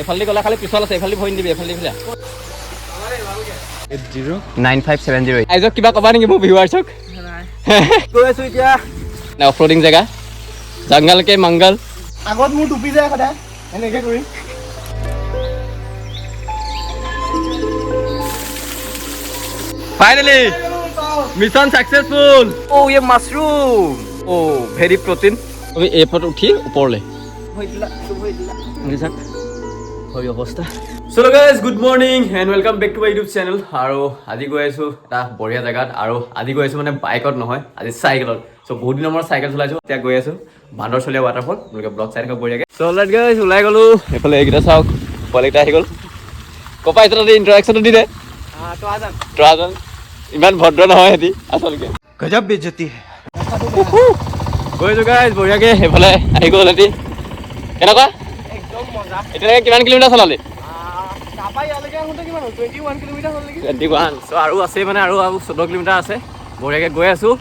এইফালেদি গ'লে খালি পিছল আছে এইফালেদি ভৰি নিদিবি এইফালেদি ফিলা। নাইন ফাইভ ছেভেন জিৰ' আইজক কিবা ক'বা নেকি মোৰ ভিউৱাৰ্চক গৈ আছোঁ এতিয়া। অফ ৰ'ডিং জেগা। জংগল কে মংগল। আগত মোৰ টুপি যায় সদায় এনেকৈ কৰি ফাইনেলি মিছন ছাকচেছফুল অ' ইয়ে অ' ভেৰি প্ৰটিন তুমি এই ফটো উঠি ওপৰলৈ। চাওক হয় অৱস্থা চলো guys good morning and welcome back to my YouTube channel আৰু আজি গৈ আছোঁ এটা বঢ়িয়া জেগাত। আৰু আজি গৈ আছোঁ মানে বাইকত নহয় আজি চাইকেলত চ' বহুত দিনৰ মূৰত চাইকেল চলাইছোঁ এতিয়া গৈ আছোঁ বান্দৰচলীয়া ৱাটাৰফল আপোনালোকে ব্লগ চাই থাকক বঢ়িয়াকৈ। চ' লাইট গাইজ ওলাই গ'লোঁ এইফালে এইকেইটা চাওক পোৱালিকেইটা আহি গ'ল। পৰা আহিছে তাতে ইণ্টাৰেকশ্যনটো দি দে। তৰাজন ইমান ভদ্ৰ নহয় সিহঁতি আচলতে। গজব বেজতি গৈছোঁ গাইজ বঢ়িয়াকৈ সেইফালে আহি গ'ল সিহঁতি। কেনেকুৱা? এতিয়ালৈকে কিমান কিলোমিটাৰ চলালি? চ' আৰু আছে মানে আৰু আৰু চৈধ্য কিলোমিটাৰ আছে। বঢ়িয়াকৈ গৈ আছোঁ।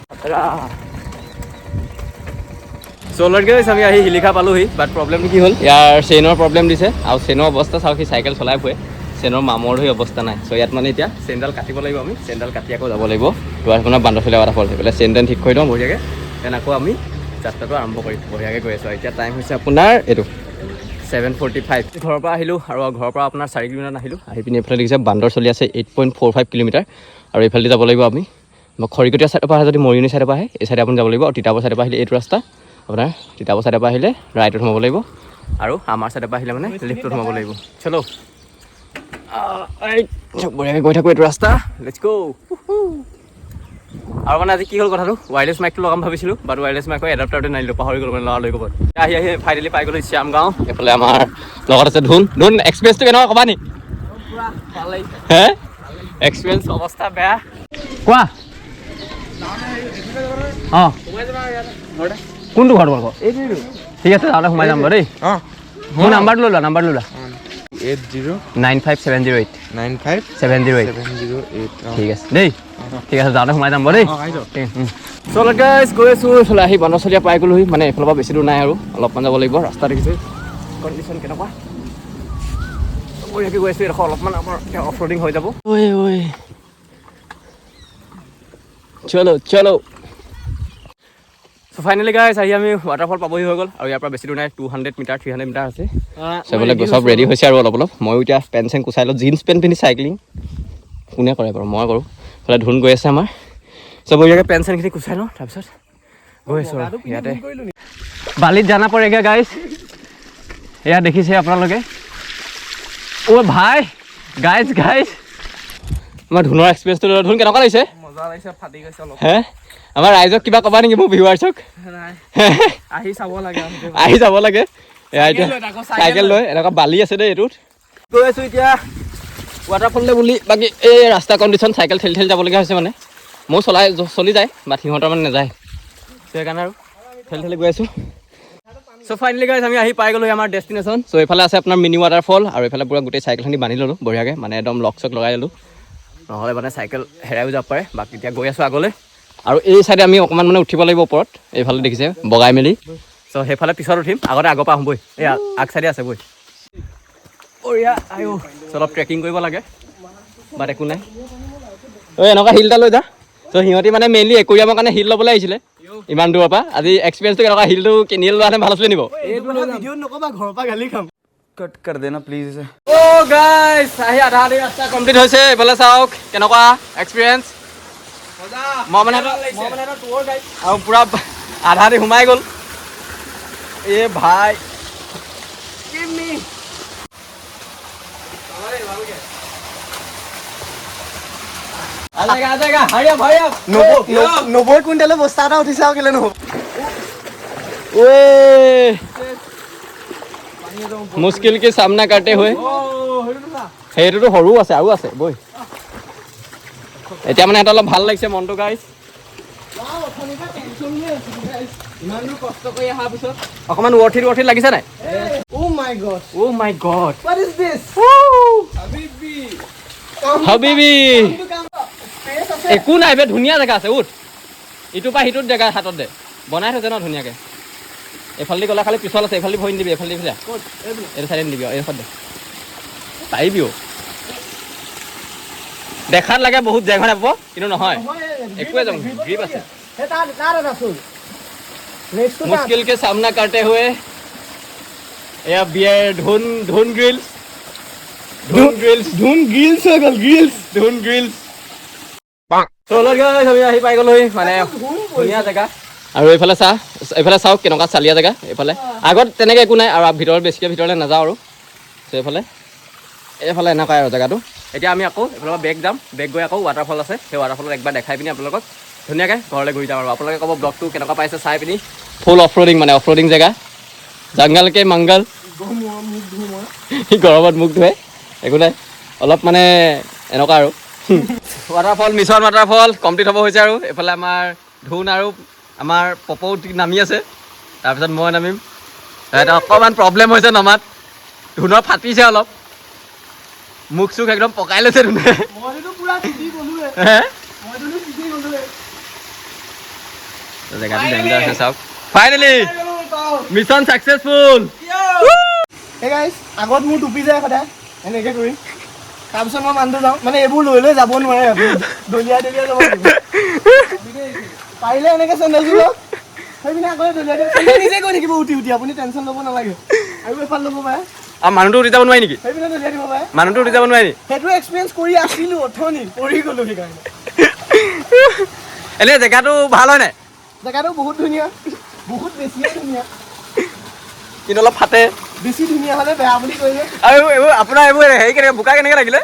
চলত গৈছে আমি আহি শিলিখা পালোহি বাট প্ৰব্লেমটো কি হ'ল? ইয়াৰ চেইনৰ প্ৰব্লেম দিছে, আৰু চেইনৰ অৱস্থা চাওক, সি চাইকেল চলাই ফুৰে। চেইনৰ মামৰ হৈ অৱস্থা নাই। চ' ইয়াত মানে এতিয়া চেইনডাল কাটিব লাগিব আমি। চেইনডাল কাটি আকৌ যাব লাগিব। দুৱাৰখনৰ বান্দৰফালে এটা ফল সেইফালে চেইন টেইন ঠিক কৰি দিওঁ বঢ়িয়াকৈ। দেন আকৌ আমি যাত্ৰাটো আৰম্ভ কৰিম বঢ়িয়াকৈ গৈ আছোঁ। এতিয়া টাইম হৈছে আপোনাৰ এইটো। ছেভেন ফৰ্টি ফাইভ ঘৰৰ পৰা আহিলোঁ আৰু ঘৰৰ পৰা আপোনাৰ চাৰি কিলোমিটাৰ আহিলোঁ। আহি পিনি এইফালে দেখিছে বান্দৰ চলি আছে eight point four five kilometre. আৰু এইফালেদি যাব লাগিব আমি। খৰিকটীয়া ছাইডৰ পৰা আহে যদি মৰিয়নি ছাইডৰ পৰা আহে, এই ছাইডে আপুনি যাব লাগিব। আৰু তিতাবৰ ছাইডৰ পৰা আহিলে এইটো ৰাস্তা। আপোনাৰ তিতাবৰ ছাইডৰ পৰা আহিলে ৰাইটত সোমাব লাগিব। আৰু আমাৰ ছাইডৰ পৰা আহিলে মানে লেফ্টত সোমাব লাগিব। চলো। বঢ়িয়াকৈ গৈ থাকোঁ এইটো ৰাস্তা। লেটছ গ' আৰু মানে আজি কি হ'ল কথাটো? ৱাইৰলেছ মাইকটো লগাম ভাবিছিলোঁ বাট ৱাইৰলেছ মাইকৰ এডাপ্টাৰটো নানিলোঁ পাহৰি গ'লো মানে লগালৈ ক'ৰবাত আহি আহি ফাইনেলি পাই গ'লোঁ শ্যামগাঁও এইফালে আমাৰ লগত আছে ধুন। ধুন এক্সপিৰিয়েঞ্চটো কেনেকুৱা ক'বা নি? হে? এক্সপিৰিয়েঞ্চ অৱস্থা বেয়া। কোৱা? অঁ। কোনটো ঘৰ তোমালোকৰ ঠিক আছে তাহলে সোমাই যাম বাৰু দেই। অঁ। মোৰ নাম্বাৰটো লৈ লোৱা নাম্বাৰটো লৈ লোৱা। Eight zero' nine five seven zero' eight. Nine five eight seven zero' eight ঠিক আছে। দেই ঠিক আছে যাওঁতে সোমাই যাম বাৰু দেই। চল গাইজ গৈ আছোঁ এইফালে আহি বান্দৰচলীয়া পাই গ'লোহি মানে এইফালৰ পৰা বেছি দূৰ নাই আৰু অলপমান যাব লাগিব ৰাস্তা দেখিছে। কণ্ডিশ্যন কেনেকুৱা? বঢ়িয়াকৈ গৈ আছোঁ এডোখৰ অলপমান আমাৰ অফ ৰ'ডিং হৈ যাব। চলো চলো। চ' ফাইনেলি গাইজ আহি আমি ৱাটাৰফল পাবহি হৈ গ'ল আৰু ইয়াৰ পৰা বেছি দূৰ নাই two hundred metre three hundred metre আছে। চবলে চব ৰেডি হৈছে আৰু অলপ অলপ। ময়ো এতিয়া পেণ্ট চেণ্ট কুচাই লওঁ জিন্স পেণ্ট পিন্ধি চাইক্লিং কোনে কৰে বাৰু? মই কৰোঁ। এইফালে ধুন গৈ আছে আমাৰ। চব বঢ়িয়াকৈ পেণ্ট চেণ্টখিনি কুচাই লওঁ তাৰপিছত গৈ আছোঁ আৰু ইয়াতে। বালিত জানা পৰেগৈ গাইজ এয়া দেখিছে আপোনালোকে। অ' ভাই গাইজ গাইজ আমাৰ ধুনৰ এক্সপিৰিয়েঞ্চটো ধুন কেনেকুৱা লাগিছে? আমাৰ ৰাইজক কিবা ক'বা নেকি মোৰ ভিউৱাৰ্চক নাই। আহি চাব লাগে আহি যাব চাইকেল লৈ এনেকুৱা বালি আছে দেই এইটোত। গৈ আছোঁ এতিয়া। ৱাটাৰফললৈ বুলি বাকী এই ৰাস্তা কণ্ডিশ্যন চাইকেল ঠেলি ঠেলি যাবলগীয়া হৈছে মানে। ময়ো চলাই চলি যায় বাট সিহঁতৰ মানে নাযায়। সেইকাৰণে আৰু ঠেলি ঠেলি গৈ আছোঁ। চ' ফাইনেলি গাইজ আমি আহি পাই গ'লোঁ আমাৰ ডেষ্টিনেশ্যন চ' এইফালে আছে আপোনাৰ মিনি ৱাটাৰফল আৰু এইফালে পূৰা গোটেই চাইকেলখিনি বান্ধি ল'লোঁ বঢ়িয়াকৈ মানে একদম লক চক লগাই ল'লোঁ। নহ'লে মানে চাইকেল হেৰাইও যাব পাৰে। বাকী এতিয়া গৈ আছোঁ আগলৈ। আৰু এই চাইডে আমি অকণমান মানে উঠিব লাগিব ওপৰত। এইফালে দেখিছে, বগাই মেলি। চ' সেইফালে পিছত উঠিম। আগতে আগৰ পৰা আহোঁ বৈ আগ চাইডে আছে বৈ বঢ়িয়া আয়ো অলপ ট্ৰেকিং কৰিব লাগে। বাট একো নাই। ঐ, এনেকুৱা শিল এটা লৈ যা। চ' সিহঁতি মানে মেইনলি একুৰিয়ামৰ কাৰণে শিল ল'বলৈ আহিছিলে। ইমান দূৰৰ পৰা। আজি এক্সপিৰিয়েঞ্চটো কেনেকুৱা? শিলটো কিনি লোৱাহেঁতেন ভালো আছিলে নিব কট কৰ দেনা প্লিজ অ' গাইছ আহি আধা আধি ৰাস্তা কমপ্লিট হৈছে এইফালে চাওক কেনেকুৱা এক্সপিৰিয়েঞ্চ মই মানে। আৰু পূৰা আধা আধি সোমাই গ'ল এ ভাই নব্বৈ কুইণ্টেলৰ বস্তা এটা উঠিছে আৰু কেলে নহ'ব মুস্কিল কি সামনা কাটে হৈ সেইটোতো সৰু আছে আৰু আছে বৈ এতিয়া মানে এটা অলপ ভালো লাগিছে মনটো গাইছ অকণমান ৱৰ্থিত ৱৰ্থিত লাগিছে নাই? একো নাই বে ধুনীয়া জেগা আছে উঠ। ইটোৰ পৰা সিটোত জেগা হাতত দে। বনাই থৈছে ন ধুনীয়াকৈ। এইফালেদি গ'লে খালি পিছল আছে এইফালেদি ভৰি নিদিবি এইফালেদি ফিলা এইটো চাইডে নিদিবি আৰু এইডোখৰত দে পাৰিবিও দেখাত লাগে বহুত জেগা নাপাব কিন্তু নহয় একোৱে যাম গ্ৰীপ আছে সেই তাৰ তাৰ এটা চোন নেক্সটটো তাৰ मुश्किल के सामना करते हुए या बियर धुन धुन ग्रिल्स धुन ग्रिल्स ধুন গ্ৰিলছ হৈ গ'ল গ্ৰিলছ ধুন গ্ৰিল্স চলো guys, আমি আহি পাই গ'লোহি মানে ধুনীয়া জেগা আৰু এইফালে চা এইফালে চাওক কেনেকুৱা চালিয়া জেগা এইফালে। আগত তেনেকৈ একো নাই আৰু ভিতৰত বেছিকৈ ভিতৰলৈ নাযাওঁ আৰু। এইফালে। এইফালে এনেকুৱাই আৰু জেগাটো। এতিয়া আমি আকৌ এইফালৰ পৰা বেগ যাম। বেগ গৈ আকৌ ৱাটাৰফল আছে। সেই ৱাটাৰফলত একবাৰ দেখাই পিনি আপোনালোকক ধুনীয়াকৈ ঘৰলৈ ঘূৰি যাম আৰু। আপোনালোকে ক'ব ব্লগটো কেনেকুৱা পাইছে চাই পিনি। ফুল অফ ৰ'ডিং মানে অফ ৰ'ডিং জেগা। জংগলকে মংগল। গৰমত মুখ ধুৱে। একো নাই। অলপ মানে এনেকুৱা আৰু। ৱাটাৰফল মিছন ৱাটাৰফল কমপ্লিট হ'ব হৈছে আৰু। এইফালে আমাৰ ধুন আৰু আমাৰ পপৌ নামি আছে তাৰপিছত মই নামিম। অকণমান প্ৰব্লেম হৈছে নমাত। ধুনৰ ফাটিছে অলপ। মুখ চুখ একদম পকাই লৈছে ধুনে। জেগাটো ডেঞ্জাৰ আছে চাওক। ফাইনেলি মিছন ছাকচেছফুল আগত মোৰ টুপি যায় সদায় এনেকৈ কৰিম। তাৰপিছত মই মানুহটো যাওঁ। মানে এইবোৰ লৈ লৈ যাব নোৱাৰে। দলিয়াই দলিয়াই যাব পাৰিলে এনেকৈ চেণ্ডেলযোৰ লওক সেই পিনে আগতে দলিয়াই নিজে গৈ থাকিব উঠি উঠি। আপুনি টেনশ্যন ল'ব নালাগে। আৰু ল'ব পাৰে। আৰু মানুহটো উঠি যাব নোৱাৰি নেকি? সেই পিনে দলিয়াই দিব পাৰে। মানুহটো উঠি যাব নোৱাৰি সেইটো এক্সপিৰিয়েঞ্চ কৰি আছিলোঁ অথনি। গ'লোঁ সেইকাৰণে। এনেই জেগাটো ভাল হয় নাই জেগাটো বহুত ধুনীয়া। বহুত বেছিয়ে ধুনীয়া। কিন্তু অলপ ফাটে। বেছি ধুনীয়া হ'লে বেয়া বুলি কৈছে আৰু এইবোৰ আপোনাৰ এইবোৰ হেৰি কেনেকৈ বোকা কেনেকৈ লাগিলে?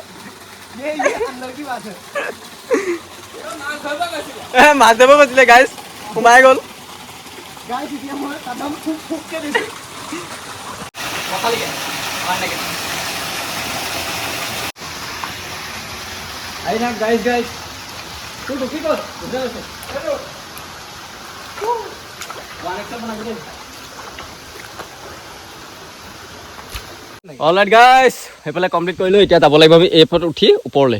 মাছ ধৰিব কৈছিলে গাইজ সোমাই গ'ল। সেইফালে কমপ্লিট কৰিলো এতিয়া যাব লাগিব আমি এইফালে উঠি ওপৰলে।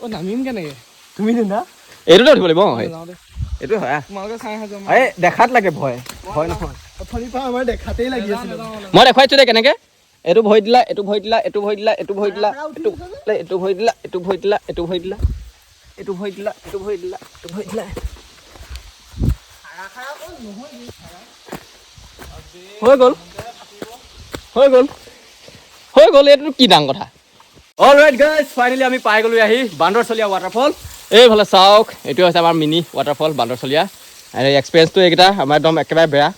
অ' নামিম কেনেকৈ? তুমি দিনা এইটোতে উঠিব লাগিব অঁ এইটো হয় এই দেখাত লাগে ভয় ভয় নহয় দেখাতেই লাগি আছিলে মই দেখুৱাইছোঁ দে কেনেকৈ এইটো ভৰি দিলা এইটো ভৰি দিলা এইটো ভৰি দিলা এইটো ভৰি দিলা এইটো এইটো ভৰি দিলা এইটো ভৰি দিলা এইটো ভৰি দিলা এইটো ভৰি দিলা এইটো ভৰি দিলা এইটো ভৰি দিলা হৈ গ'ল হৈ গ'ল হৈ গ'ল এইটো কি ডাঙৰ কথা অল ৰাইট গাইজ ফাইনেলি আমি পাই গ'লোঁ আহি বান্দৰচলীয়া ৱাটাৰফল এইফালে চাওক এইটো হৈছে আমাৰ মিনি ৱাটাৰফল বান্দৰচলীয়া। আৰু এক্সপিৰিয়েঞ্চটো এইকেইটা আমাৰ একদম একেবাৰে বেয়া।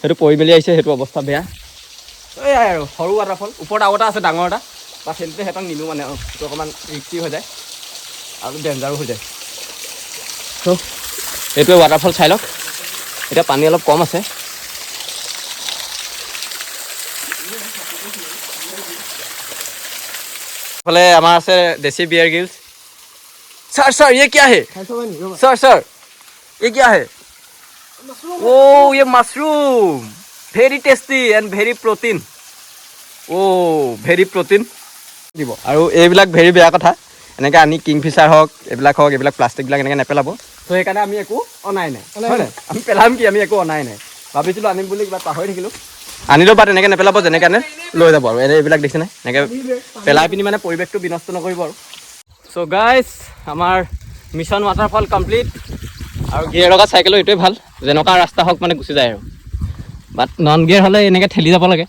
সেইটো পৰি মেলি আহিছে সেইটো অৱস্থা বেয়া। এইয়াই আৰু সৰু ৱাটাৰফল ওপৰত আৰু এটা আছে ডাঙৰ এটা। বা সেইটোতে সিহঁতক নিনো মানে সেইটো অকণমান ৰিক্সি হৈ যায়। আৰু ডেঞ্জাৰো হৈ যায়। ত' এইটোৱে ৱাটাৰফল চাই লওক। এতিয়া পানী অলপ কম আছে। এইফালে আমাৰ আছে দেশী বিয়াৰ গিল্ছ ছাৰ ছাৰ ইয়ে কিয়া হে খাই চাবা নি ৰ'বা सर सर ये क्या है ओ ये mushroom very tasty and very protein O' very protein দিব আৰু এইবিলাক ভেৰি বেয়া কথা এনেকৈ আনি কিংফিচাৰ হওক এইবিলাক হওক এইবিলাক প্লাষ্টিকবিলাক এনেকৈ নেপেলাব ত' সেইকাৰণে আমি একো অনাই নাই অনাই হয় নাই। নাই আমি পেলাম কি আমি একো অনাই নাই ভাবিছিলোঁ আনিম বুলি কিবা পাহৰি থাকিলোঁ আনিলেও বা তেনেকৈ নেপেলাব যেনেকৈ আনে লৈ যাব আৰু এনে এইবিলাক দেখিছেনে এনেকৈ পেলাই পিনি মানে পৰিৱেশটো বিনষ্ট নকৰিব আৰু চ' গাইজ আমাৰ মিছন ৱাটাৰফল কমপ্লিট আৰু গিয়েৰ লগা চাইকেলো এইটোৱে ভালো, যেনেকুৱা ৰাস্তা হওক মানে গুচি যায় আৰু। বাট নন গিয়েৰ হ'লে এনেকৈ ঠেলি যাব লাগে।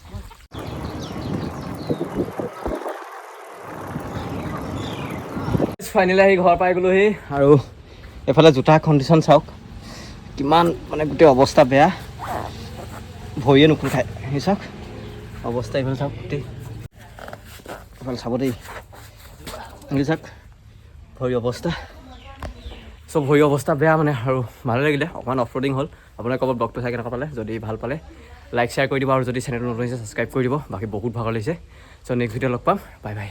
ফাইনেলি আহি ঘৰ পাই গ'লোহি। আৰু এইফালে জোতা কণ্ডিশ্যন চাওক। কিমান মানে গোটেই অৱস্থা বেয়া। ভৰিয়ে নুখোল খায় সেই চাওক, অৱস্থা এইফালে চাওক গোটেই। এইফালে চাব দেই। চাওক ভৰি অৱস্থা। চব ভৰি অৱস্থা বেয়া মানে আৰু ভালে লাগিলে। অকণমান অফ ৰ'ডিং হ'ল। আপোনাৰ ক'ৰবাত ব্লগটো চাই কেনেকুৱা পালে যদি ভাল পালে লাইক শ্বেয়াৰ কৰি দিব আৰু যদি চেনেলটো নতুন হৈছে ছাবস্ক্ৰাইব কৰি দিব। বাকী বহুত ভাগৰ লাগিছে। চ' নেক্সট ভিডিঅ' লগ পাম। Bye bye